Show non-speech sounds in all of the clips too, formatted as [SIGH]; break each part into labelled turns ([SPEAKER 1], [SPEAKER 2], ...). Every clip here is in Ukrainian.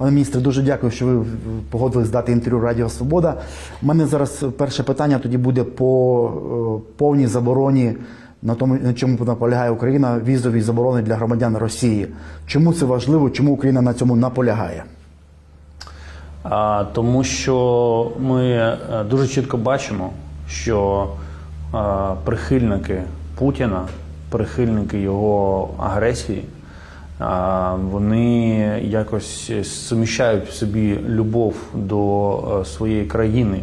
[SPEAKER 1] Пане міністре, дуже дякую, що ви погодились дати інтерв'ю Радіо Свобода. У мене зараз перше питання тоді буде по е, повній забороні на тому, на чому наполягає Україна, візовій заборони для громадян Росії. Чому це важливо? Чому Україна на цьому наполягає?
[SPEAKER 2] Тому що ми е, дуже чітко бачимо, що е, прихильники Путіна, прихильники його агресії, вони якось суміщають в собі любов до е, своєї країни,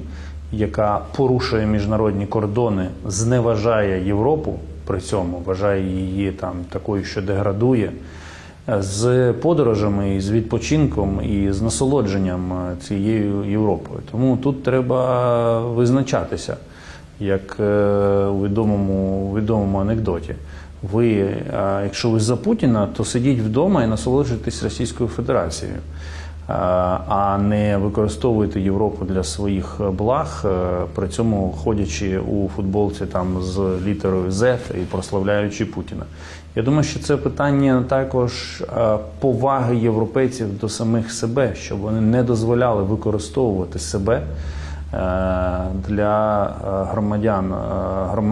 [SPEAKER 2] яка порушує міжнародні кордони, зневажає Європу при цьому, вважає її там такою, що деградує з подорожами, з відпочинком і з насолодженням е, цією Європою. Тому тут треба визначатися, як е, у відомому, у відомому анекдоті. Ви, якщо ви за Путіна, то сидіть вдома і насолоджуйтесь Російською Федерацією, а не використовуйте Європу для своїх благ, е, при цьому ходячи у футболці там з літерою Z і прославляючи Путіна. Я думаю, що це питання також е, поваги європейців до самих себе, щоб вони не дозволяли використовувати себе для е, громадян е,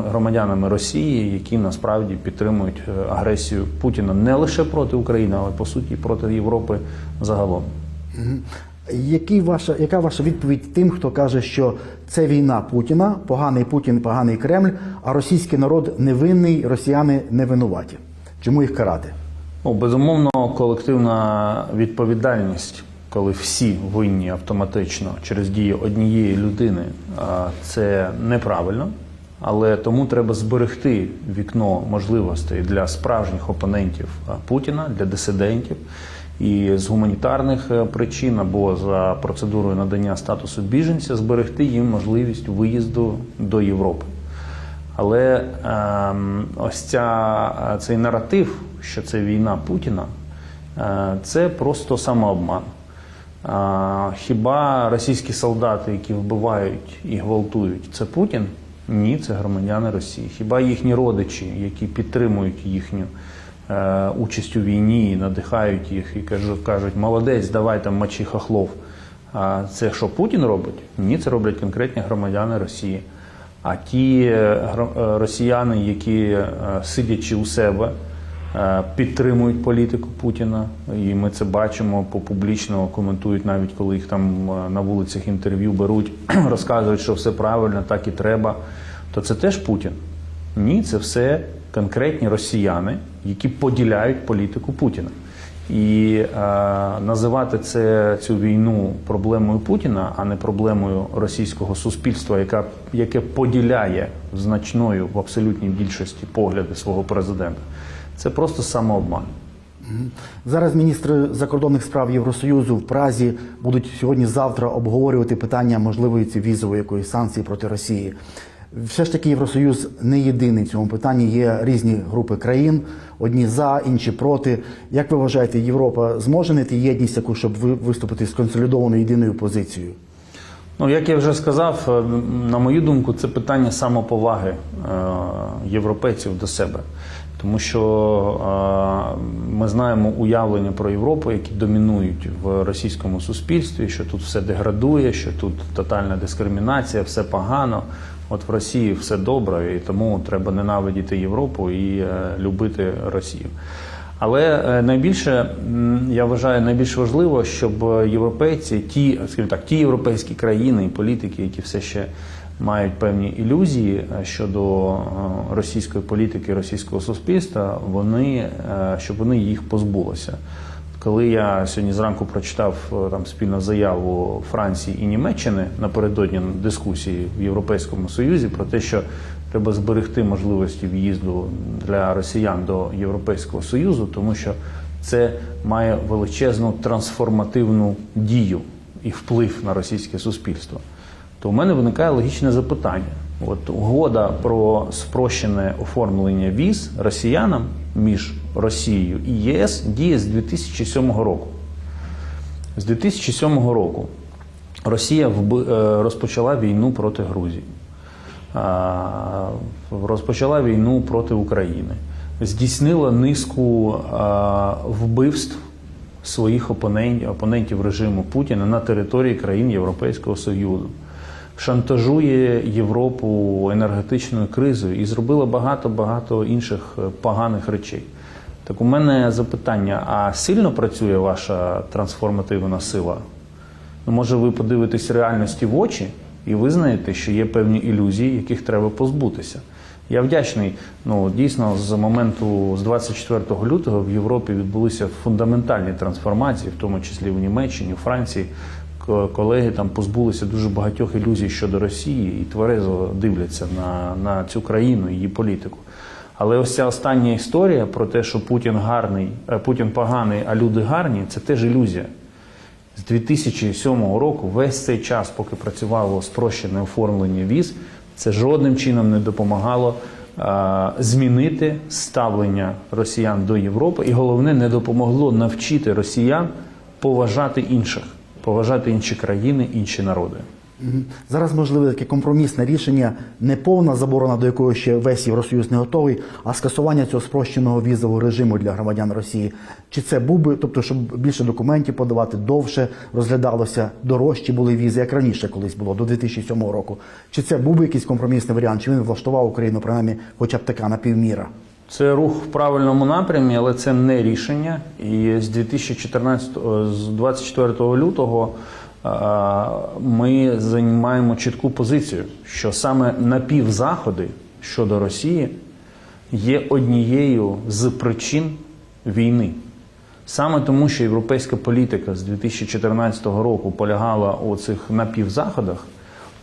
[SPEAKER 2] громадянами Росії, які насправді підтримують е, агресію Путіна не лише проти України, але по суті проти Європи загалом.
[SPEAKER 1] Який ваша, яка ваша відповідь тим, хто каже, що це війна Путіна, поганий Путін, поганий Кремль, а російський народ невинний, росіяни не винуваті? Чому їх карати?
[SPEAKER 2] Ну, безумовно, колективна відповідальність, коли всі винні автоматично через дії однієї людини, це неправильно. Але тому треба зберегти вікно можливостей для справжніх опонентів Путіна, для дисидентів. І з гуманітарних е, причин або за процедурою надання статусу біженця зберегти їм можливість виїзду до Європи. Але ем, ось ця, е, цей наратив, що це війна Путіна, е, це просто самообман. Хіба російські солдати, які вбивають і гвалтують, це Путін? Ні, це громадяни Росії. Хіба їхні родичі, які підтримують їхню е, участь у війні надихають їх і кажуть, кажуть молодець, давай там мочи хохлов. А це що Путін робить? Ні, це роблять конкретні громадяни Росії. А ті е, е, росіяни, які сидячи у себе, підтримують політику Путіна, і ми це бачимо по публічно коментують, навіть коли їх там е, на вулицях інтерв'ю беруть, [CLEARS THROAT] розказують, що все правильно, так і треба. То це теж Путін. Ні, це все конкретні росіяни, які поділяють політику Путіна. І е, називати це цю війну проблемою Путіна, а не проблемою російського суспільства, яка яке поділяє значною в абсолютній більшості погляди свого президента. Це просто самообман.
[SPEAKER 1] Зараз міністри закордонних справ Євросоюзу в Празі будуть сьогодні-завтра обговорювати питання можливої ці візової якоїсь санкції проти Росії. Все ж таки, Євросоюз не єдиний в цьому питанні. Є різні групи країн, одні за, інші проти. Як ви вважаєте, Європа зможе знайти єдність, яку щоб ви- виступити з консолідованою єдиною позицією?
[SPEAKER 2] Ну, як я вже сказав, е, на мою думку, це питання самоповаги е, європейців до себе. Тому що ми знаємо уявлення про Європу, які домінують в російському суспільстві, що тут все деградує, що тут тотальна дискримінація, все погано. От в Росії все добре, і тому треба ненавидіти Європу і е, любити Росію. Але е, найбільше я вважаю найбільш важливо, щоб європейці, ті, скажімо так, ті європейські країни і політики, які все ще мають певні ілюзії е, щодо е, російської політики, російського суспільства, вони е, щоб вони їх позбулися. Коли я сьогодні зранку прочитав там спільну заяву Франції і Німеччини напередодні дискусії в Європейському Союзі про те, що треба зберегти можливості в'їзду для росіян до Європейського Союзу, тому що це має величезну трансформативну дію і вплив на російське суспільство. То у мене виникає логічне запитання. От угода про спрощене оформлення віз росіянам між Росією і ЄС діє з 2007 року. З 2007 року Росія е, розпочала війну проти Грузії, розпочала війну проти України, здійснила низку вбивств своїх опонентів режиму Путіна на території країн Європейського Союзу. Шантажує Європу енергетичною кризою і зробила багато багато інших е, поганих речей. Так у мене запитання: а сильно працює ваша трансформативна сила? Ну, може, ви подивитесь реальності в очі і визнаєте, що є певні ілюзії, яких треба позбутися. Я вдячний. Ну дійсно, з моменту з 24 лютого в Європі відбулися фундаментальні трансформації, в тому числі в Німеччині, у Франції. Колеги там позбулися дуже багатьох ілюзій щодо Росії і тверезо дивляться на, на цю країну, її політику. Але ось ця остання історія про те, що Путін гарний, е, Путін поганий, а люди гарні, це теж ілюзія. З 2007 року весь цей час, поки працювало спрощене оформлення віз, це жодним чином не допомагало е, змінити ставлення росіян до Європи, і головне, не допомогло навчити росіян поважати інших, поважати інші країни, інші народи.
[SPEAKER 1] Зараз можливе таке компромісне рішення, не повна заборона, до якої ще весь Євросоюз не готовий, а скасування цього спрощеного візового режиму для громадян Росії. Чи це був би, тобто, щоб більше документів подавати, довше розглядалося, дорожчі були візи, як раніше колись було, до 2007 року. Чи це був би якийсь компромісний варіант? Чи він влаштував Україну принаймні хоча б така напівміра?
[SPEAKER 2] Це рух в правильному напрямі, але це не рішення. І з 2014, о, з 24 лютого ми займаємо чітку позицію, що саме напівзаходи щодо Росії є однією з причин війни. Саме тому, що європейська політика з 2014 року полягала у цих напівзаходах,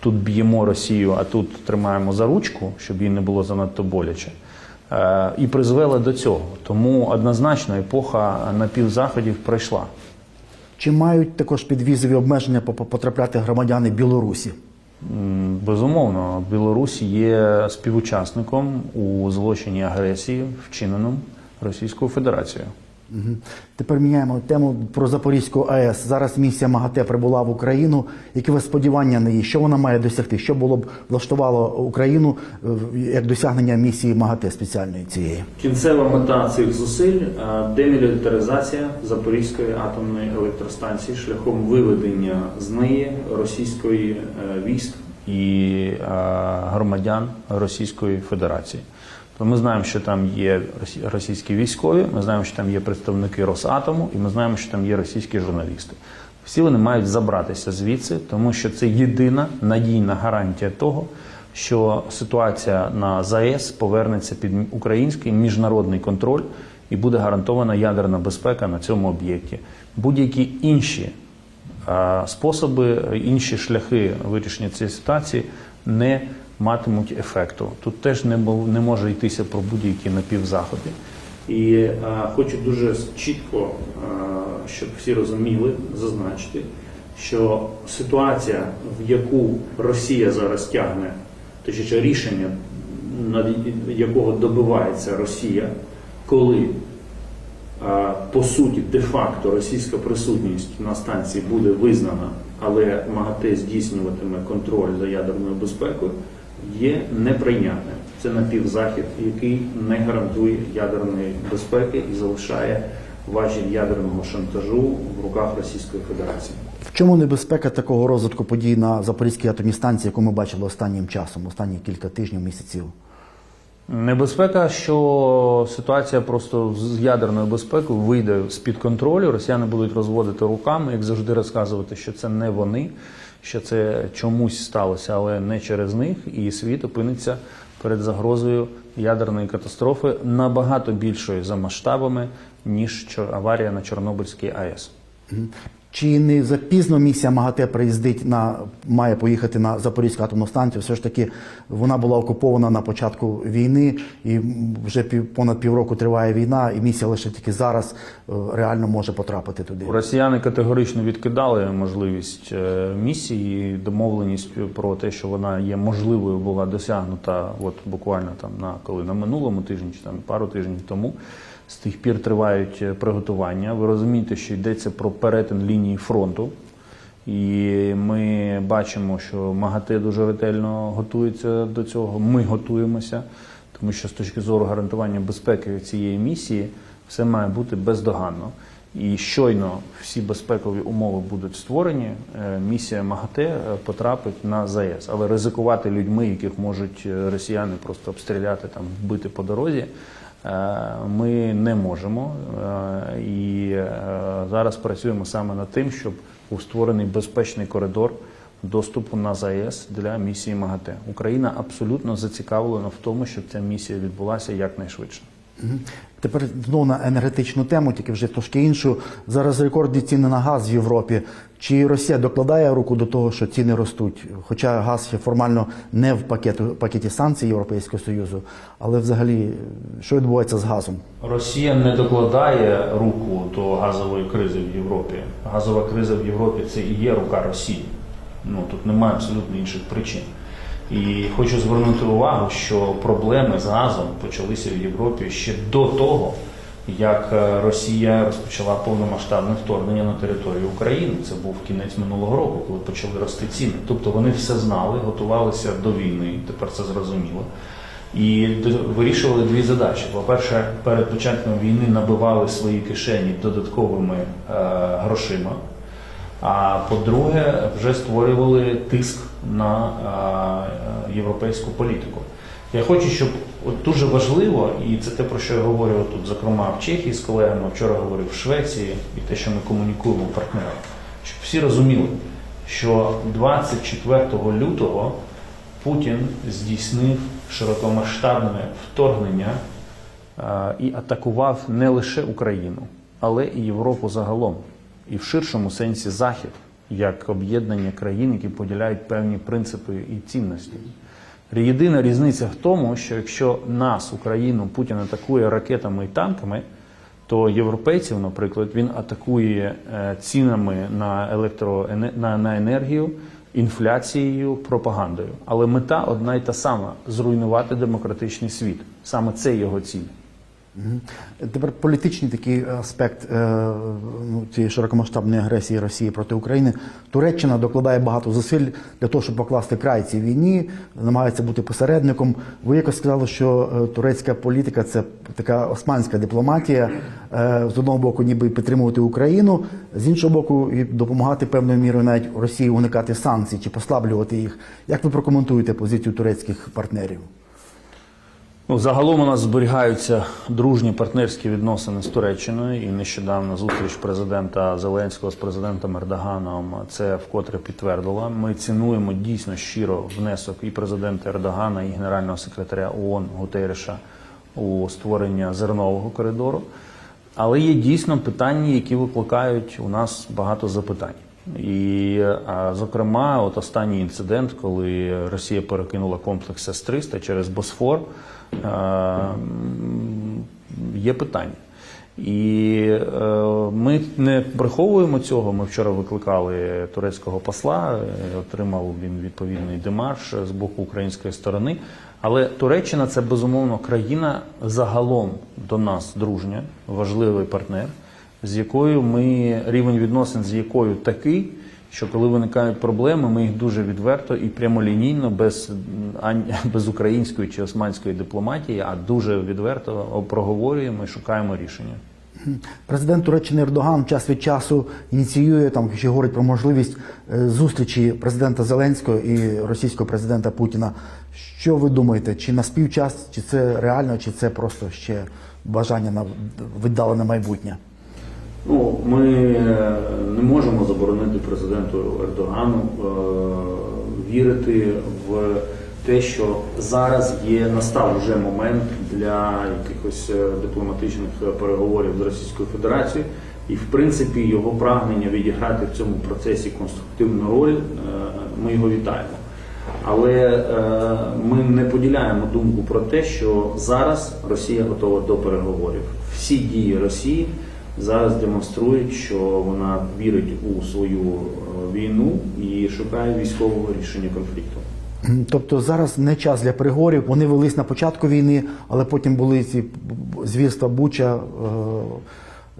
[SPEAKER 2] тут б'ємо Росію, а тут тримаємо за ручку, щоб їй не було занадто боляче, і призвела до цього. Тому однозначно епоха напівзаходів пройшла.
[SPEAKER 1] Чи мають також підвізові обмеження по- по- потрапляти громадяни Білорусі?
[SPEAKER 2] Безумовно, Білорусь є співучасником у злочині агресії, вчиненому Російською Федерацією.
[SPEAKER 1] Тепер міняємо тему про Запорізьку АЕС. Зараз місія МАГАТЕ прибула в Україну. Які ви сподівання на її? Що вона має досягти? Що було б влаштувало Україну е, як досягнення місії МАГАТЕ спеціальної цієї?
[SPEAKER 2] Кінцева мета цих зусиль е, демілітаризація Запорізької атомної електростанції шляхом виведення з неї російської е, військ і громадян Російської Федерації. То ми знаємо, що там є російські військові, ми знаємо, що там є представники Росатому, і ми знаємо, що там є російські журналісти. Всі вони мають забратися звідси, тому що це єдина надійна гарантія того, що ситуація на ЗАЕС повернеться під український міжнародний контроль і буде гарантована ядерна безпека на цьому об'єкті. Будь-які інші способи, інші шляхи вирішення цієї ситуації не матимуть ефекту. Тут теж не, не може йтися про будь-які напівзаходи. І е, хочу дуже чітко, е, щоб всі розуміли, зазначити, що ситуація, в яку Росія зараз тягне, точніше рішення, над якого добивається Росія, коли по суті, де-факто російська присутність на станції буде визнана, але МАГАТЕ здійснюватиме контроль за ядерною безпекою, є неприйнятним. Це напівзахід, який не гарантує ядерної безпеки і залишає важіль ядерного шантажу в руках Російської Федерації.
[SPEAKER 1] В чому небезпека такого розвитку подій на Запорізькій атомній станції, яку ми бачили останнім часом, останні кілька тижнів, місяців?
[SPEAKER 2] Небезпека, що ситуація просто з ядерною безпекою вийде з-під контролю. Росіяни будуть розводити руками, як завжди розказувати, що це не вони, що це чомусь сталося, але не через них, і світ опиниться перед загрозою ядерної катастрофи набагато більшою за масштабами, ніж аварія на Чорнобильській АЕС.
[SPEAKER 1] Чи не запізно місія МАГАТЕ приїздить на має поїхати на Запорізьку атомну станцію? Все ж таки вона була окупована на початку війни, і вже пів понад півроку триває війна, і місія лише тільки зараз е, реально може потрапити туди.
[SPEAKER 2] Росіяни категорично відкидали можливість е, місії, домовленість про те, що вона є можливою, була досягнута от буквально там на коли на минулому тижні чи там пару тижнів тому. З тих пір тривають е, приготування. Ви розумієте, що йдеться про перетин лінії фронту. І ми бачимо, що МАГАТЕ дуже ретельно готується до цього. Ми готуємося, тому що з точки зору гарантування безпеки цієї місії все має бути бездоганно. І щойно всі безпекові умови будуть створені, е, місія МАГАТЕ е, потрапить на ЗАЕС. Але ризикувати людьми, яких можуть росіяни просто обстріляти там, вбити по дорозі, ми не можемо. Е, І е, зараз працюємо саме над тим, щоб був створений безпечний коридор доступу на ЗАЕС для місії МАГАТЕ. Україна абсолютно зацікавлена в тому, щоб ця місія відбулася якнайшвидше.
[SPEAKER 1] Тепер знову на енергетичну тему, тільки вже трошки іншу. Зараз рекордні ціни на газ в Європі. Чи Росія докладає руку до того, що ціни ростуть? Хоча газ ще формально не в пакету, пакеті санкцій Європейського Союзу, але взагалі, що відбувається з газом?
[SPEAKER 2] Росія не докладає руку до газової кризи в Європі. Газова криза в Європі це і є рука Росії. Ну тут немає абсолютно інших причин. І хочу звернути увагу, що проблеми з газом почалися в Європі ще до того, як е, Росія розпочала повномасштабне вторгнення на територію України. Це був кінець минулого року, коли почали рости ціни. Тобто вони все знали, готувалися до війни. Тепер це зрозуміло. І вирішували дві задачі. По-перше, перед початком війни набивали свої кишені додатковими е, грошима. А по-друге, вже створювали тиск на е, європейську політику. Я хочу, щоб от дуже важливо, і це те, про що я говорю тут, зокрема в Чехії з колегами, вчора говорив в Швеції, і те, що ми комунікуємо партнерам, щоб всі розуміли, що 24 лютого Путін здійснив широкомасштабне вторгнення е, і атакував не лише Україну, але і Європу загалом, і в ширшому сенсі Захід, як об'єднання країн, які поділяють певні принципи і цінності. Єдина різниця в тому, що якщо нас, Україну, Путін атакує ракетами і танками, то європейців, наприклад, він атакує е, цінами на електро на, енергію, інфляцією, пропагандою. Але мета одна й та сама зруйнувати демократичний світ. Саме це його ціль.
[SPEAKER 1] Тепер політичний такий аспект е, ну, цієї широкомасштабної агресії Росії проти України. Туреччина докладає багато зусиль для того, щоб покласти край цій війні, намагається бути посередником. Ви якось сказали, що е, турецька політика це така османська дипломатія. Е, з одного боку, ніби підтримувати Україну, з іншого боку, і допомагати певною мірою навіть Росії уникати санкцій чи послаблювати їх. Як ви прокоментуєте позицію турецьких партнерів?
[SPEAKER 2] Ну, загалом у нас зберігаються дружні партнерські відносини з Туреччиною, і нещодавно зустріч президента Зеленського з президентом Ердоганом це вкотре підтвердила. Ми цінуємо дійсно щиро внесок і президента Ердогана, і генерального секретаря ООН Гутерреша у створення зернового коридору. Але є дійсно питання, які викликають у нас багато запитань. І, зокрема, от останній інцидент, коли Росія перекинула комплекс С-300 через Босфор, е, є питання. І е, ми не приховуємо цього. Ми вчора викликали турецького посла, е, отримав він відповідний демарш з боку української сторони. Але Туреччина це безумовно країна загалом до нас дружня, важливий партнер, з якою ми рівень відносин з якою такий, що коли виникають проблеми, ми їх дуже відверто і прямолінійно, без, [LAUGHS] без української чи османської дипломатії, а дуже відверто проговорюємо і шукаємо рішення.
[SPEAKER 1] Президент Туреччини Ердоган час від часу ініціює там, ще говорить про можливість е, зустрічі президента Зеленського і російського президента Путіна. Що ви думаєте? Чи на співчас, чи це реально, чи це просто ще бажання на віддалене майбутнє?
[SPEAKER 2] Ну, ми е, не можемо заборонити президенту Ердогану е, вірити в те, що зараз є настав вже момент для якихось е, дипломатичних переговорів з Російською Федерацією, і в принципі його прагнення відіграти в цьому процесі конструктивну роль. е, Ми його вітаємо. Але е, ми не поділяємо думку про те, що зараз Росія готова до переговорів. Всі дії Росії зараз демонструють, що вона вірить у свою е, війну і шукає військового рішення конфлікту.
[SPEAKER 1] Тобто зараз не час для переговорів. Вони велись на початку війни, але потім були ці звірства Буча, е,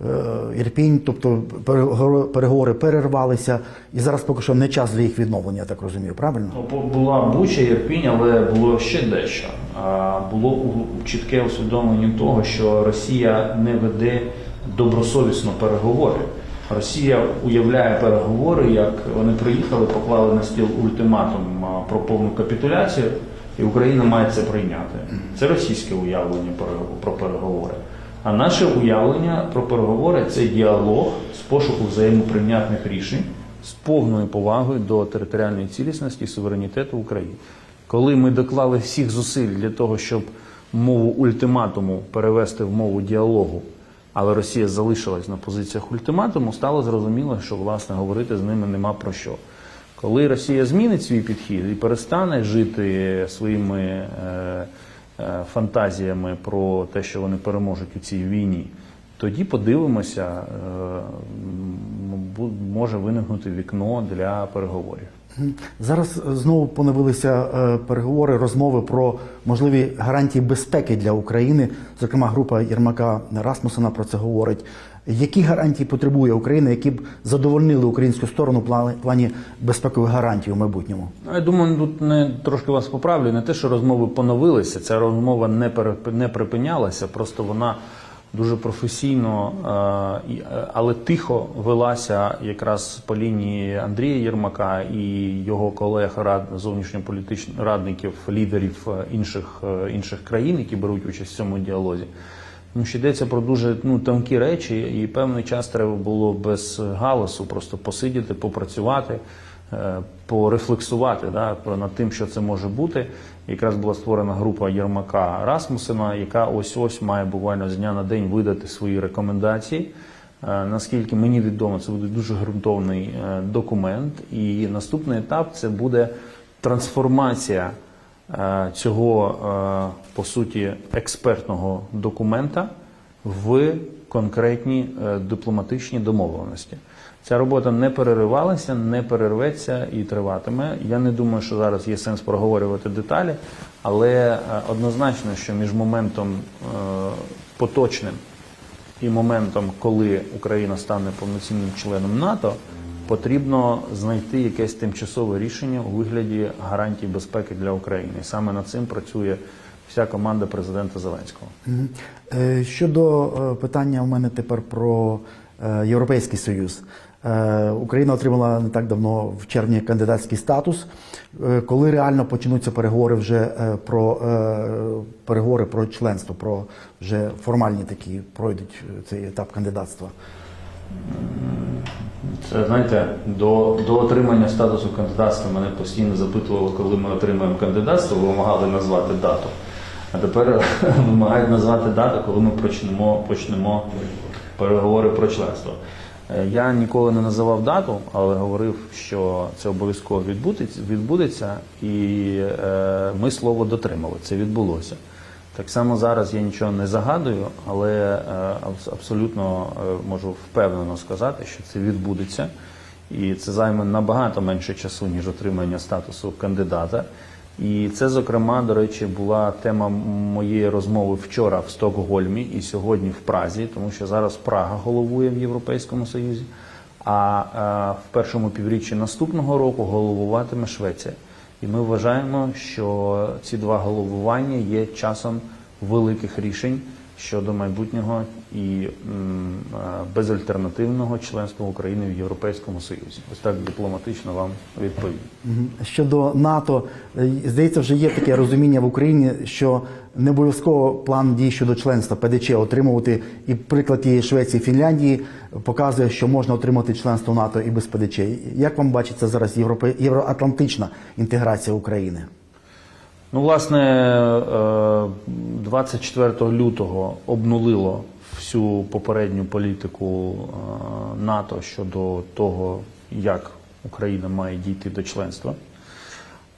[SPEAKER 1] е, Ірпінь, тобто переговори- перервалися, і зараз поки що не час для їх відновлення, я так розумію, правильно?
[SPEAKER 2] Ну, Була Буча, Єрпінь, але було ще дещо. А, Було у- чітке усвідомлення того, що Росія не веде добросовісно переговори. Росія уявляє переговори, як вони приїхали, поклали на стіл ультиматум про повну капітуляцію, і Україна має це прийняти. Це російське уявлення про переговори. А наше уявлення про переговори це діалог з пошуку взаємоприйнятних рішень з повною повагою до територіальної цілісності і суверенітету України. Коли ми доклали всіх зусиль для того, щоб мову ультиматуму перевести в мову діалогу, але Росія залишилась на позиціях ультиматуму, стало зрозуміло, що власне говорити з ними нема про що. Коли Росія змінить свій підхід і перестане жити своїми е, е, фантазіями про те, що вони переможуть у цій війні, тоді подивимося, е, може виникнути вікно для переговорів.
[SPEAKER 1] Зараз е, знову поновилися е, переговори, розмови про можливі гарантії безпеки для України. Зокрема, група Єрмака Расмусена про це говорить. Які гарантії потребує Україна, які б задовольнили українську сторону в плані- безпекових гарантій у майбутньому?
[SPEAKER 2] Ну, Я думаю, тут не трошки вас поправлю. Не те, що розмови поновилися, ця розмова не переп- не припинялася, просто вона дуже професійно, е, е, але тихо велася якраз по лінії Андрія Єрмака і його колег рад зовнішньополітичних радників, лідерів е, інших інших країн, які беруть участь в цьому діалозі. Тому що йдеться про дуже ну, тонкі речі, і певний час треба було без галасу просто посидіти, попрацювати, порефлексувати да, над тим, що це може бути. Якраз була створена група Єрмака Расмусена, яка ось ось має буквально з дня на день видати свої рекомендації. Е, Наскільки мені відомо, це буде дуже ґрунтовний е, документ, і наступний етап це буде трансформація е, цього е, по суті експертного документа в конкретні е, дипломатичні домовленості. Ця робота не переривалася, не перерветься і триватиме. Я не думаю, що зараз є сенс проговорювати деталі, але е, однозначно, що між моментом е, поточним і моментом, коли Україна стане повноцінним членом НАТО, потрібно знайти якесь тимчасове рішення у вигляді гарантій безпеки для України. І саме над цим працює вся команда президента Зеленського.
[SPEAKER 1] Е, Щодо е, питання у мене тепер про е, Європейський Союз. Україна отримала не так давно в червні кандидатський статус. Коли реально почнуться переговори вже про переговори про членство, про вже формальні такі пройдуть цей етап кандидатства?
[SPEAKER 2] Це знаєте, до, до отримання статусу кандидатства мене постійно запитували, коли ми отримаємо кандидатство, вимагали назвати дату. А тепер [LAUGHS] вимагають назвати дату, коли ми почнемо, почнемо переговори про членство. Е, Я ніколи не називав дату, але говорив, що це обов'язково відбудеться, і е, ми слово дотримали. Це відбулося. Так само зараз я нічого не загадую, але е, абсолютно е, можу впевнено сказати, що це відбудеться, і це займе набагато менше часу, ніж отримання статусу кандидата. І це, зокрема, до речі, була тема моєї розмови вчора в Стокгольмі і сьогодні в Празі, тому що зараз Прага головує в Європейському Союзі, а е, в першому півріччі наступного року головуватиме Швеція. І ми вважаємо, що ці два головування є часом великих рішень щодо майбутнього і безальтернативного членства України в Європейському Союзі. Ось так дипломатично вам відповім.
[SPEAKER 1] Щодо НАТО, е, здається, вже є таке розуміння в Україні, що не обов'язково план дій щодо членства ПДЧ отримувати. І приклад тієї Швеції, Фінляндії показує, що можна отримати членство НАТО і без ПДЧ. Як вам бачиться зараз євроатлантична інтеграція України?
[SPEAKER 2] Ну, власне, е, 24 лютого обнулило всю попередню політику е, НАТО щодо того, як Україна має дійти до членства.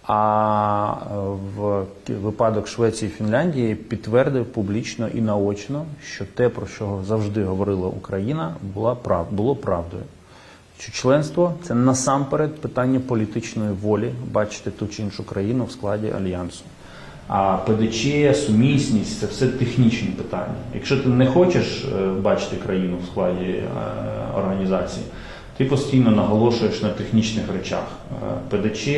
[SPEAKER 2] А е, в випадок Швеції і Фінляндії підтвердив публічно і наочно, що те, про що завжди говорила Україна, була було правдою. Що членство це насамперед питання політичної волі бачити ту чи іншу країну в складі альянсу. А ПДЧ, сумісність це все технічні питання. Якщо ти не хочеш е, бачити країну в складі е, організації, ти постійно наголошуєш на технічних речах. Е, ПДЧ,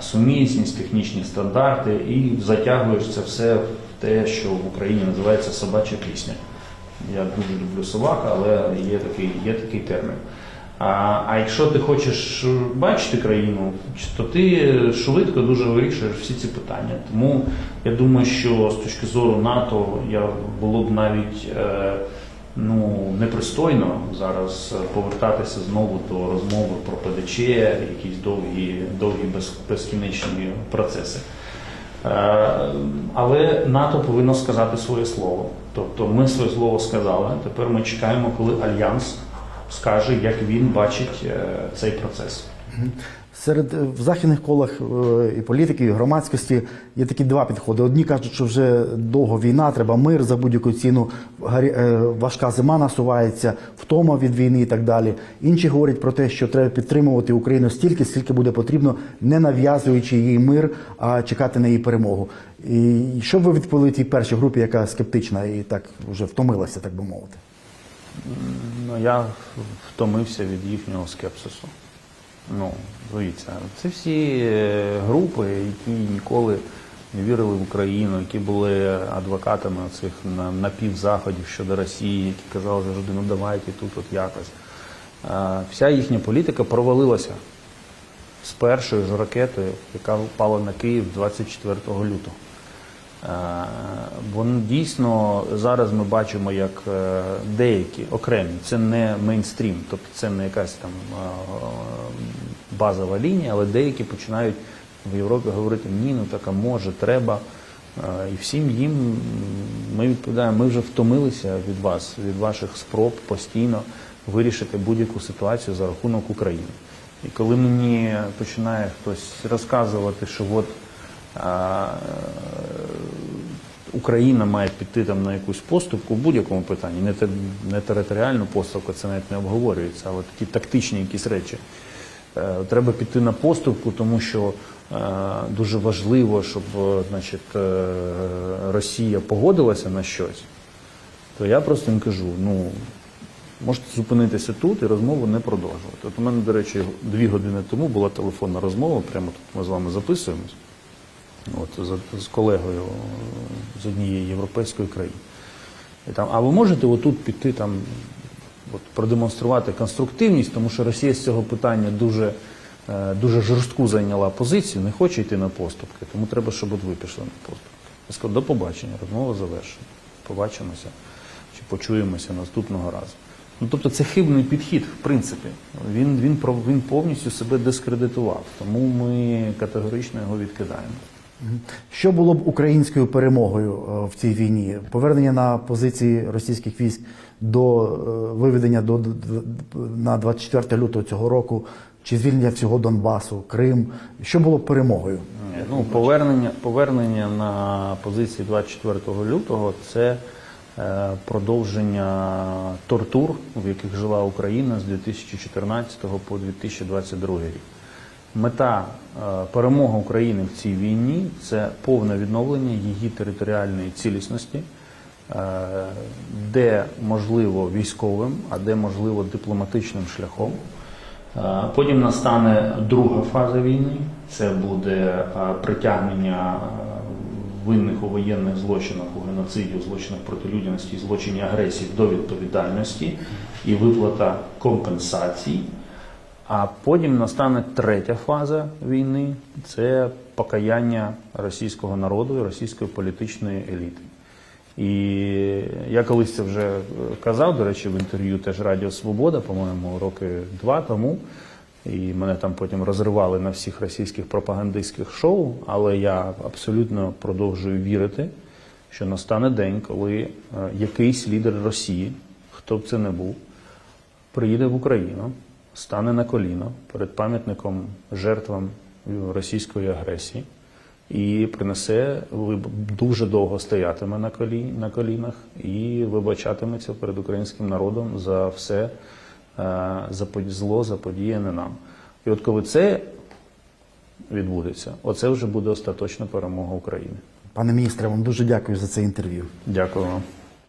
[SPEAKER 2] сумісність, технічні стандарти, і затягуєш це все в те, що в Україні називається собача пісня. Я дуже люблю собак, але є такий, є такий термін. А, а якщо ти хочеш бачити країну, то ти швидко дуже вирішуєш всі ці питання. Тому я думаю, що з точки зору НАТО я було б навіть е, ну, непристойно зараз повертатися знову до розмови про ПДЧ, якісь довгі, довгі без, безкінечні процеси. Е, Але НАТО повинно сказати своє слово. Тобто ми своє слово сказали. Тепер ми чекаємо, коли альянс скаже, як він бачить е, цей процес.
[SPEAKER 1] Серед е, в західних колах е, і політики, і громадськості є такі два підходи. Одні кажуть, що вже довго війна, треба мир за будь-яку ціну, важка зима насувається, втома від війни і так далі. Інші говорять про те, що треба підтримувати Україну стільки, скільки буде потрібно, не нав'язуючи їй мир, а чекати на її перемогу. І що ви відповіли тій першій групі, яка скептична і так вже втомилася, так би мовити?
[SPEAKER 2] Ну, я втомився від їхнього скепсису. Ну, дивіться, це всі е, групи, які ніколи не вірили в Україну, які були адвокатами цих напівзаходів щодо Росії, які казали завжди, ну давайте тут от якось. Вся їхня політика провалилася з першої ж ракети, яка впала на Київ 24 лютого. Е, Вони дійсно зараз ми бачимо, як е, деякі окремі, це не мейнстрім, тобто це не якась там е, базова лінія, але деякі починають в Європі говорити ні, ну так а може, треба. І всім їм ми відповідаємо, ми вже втомилися від вас, від ваших спроб постійно вирішити будь-яку ситуацію за рахунок України. І коли мені починає хтось розказувати, що от Україна має піти там на якусь поступку в будь-якому питанні, не, те- не територіальну поступку, це навіть не обговорюється, але такі тактичні якісь речі. Е, Треба піти на поступку, тому що е, дуже важливо, щоб е, значить, Росія погодилася на щось. То я просто їм кажу: ну можете зупинитися тут і розмову не продовжувати. От у мене, до речі, дві години тому була телефонна розмова, прямо тут ми з вами записуємось. От, з, з колегою з однієї європейської країни. І там, а ви можете отут піти там, от, продемонструвати конструктивність, тому що Росія з цього питання дуже, е, дуже жорстку зайняла позицію, не хоче йти на поступки, тому треба, щоб от ви пішли на поступки. Я сказав, до побачення, розмова завершена. Побачимося чи почуємося наступного разу. Ну, тобто це хибний підхід, в принципі. Він, він, він повністю себе дискредитував, тому ми категорично його відкидаємо.
[SPEAKER 1] Що було б українською перемогою е, в цій війні? Повернення на позиції російських військ до е, виведення до, на 24 лютого цього року, чи звільнення всього Донбасу, Крим? Що було б перемогою?
[SPEAKER 2] Ну, повернення, повернення на позиції 24 лютого це е, продовження тортур, в яких жила Україна з 2014 по 2022 рік. Мета е, перемоги України в цій війні це повне відновлення її територіальної цілісності, е, де можливо військовим, а де можливо дипломатичним шляхом. Е, Потім настане друга фаза війни. Це буде притягнення винних у воєнних злочинах, у геноциді, у злочинах проти людяності, злочині агресії до відповідальності і виплата компенсацій. А потім настане третя фаза війни це покаяння російського народу і російської політичної еліти. І я колись це вже е, казав, до речі, в інтерв'ю теж Радіо Свобода, по-моєму, роки два тому. І мене там потім розривали на всіх російських пропагандистських шоу, але я абсолютно продовжую вірити, що настане день, коли е, якийсь лідер Росії, хто б це не був, приїде в Україну, стане на коліно перед пам'ятником жертвам російської агресії і принесе дуже довго стоятиме на, колі, на колінах і вибачатиметься перед українським народом за все е, за зло заподіяне нам. І от коли це відбудеться, оце вже буде остаточна перемога України.
[SPEAKER 1] Пане міністре, вам дуже дякую за це інтерв'ю.
[SPEAKER 2] Дякую вам.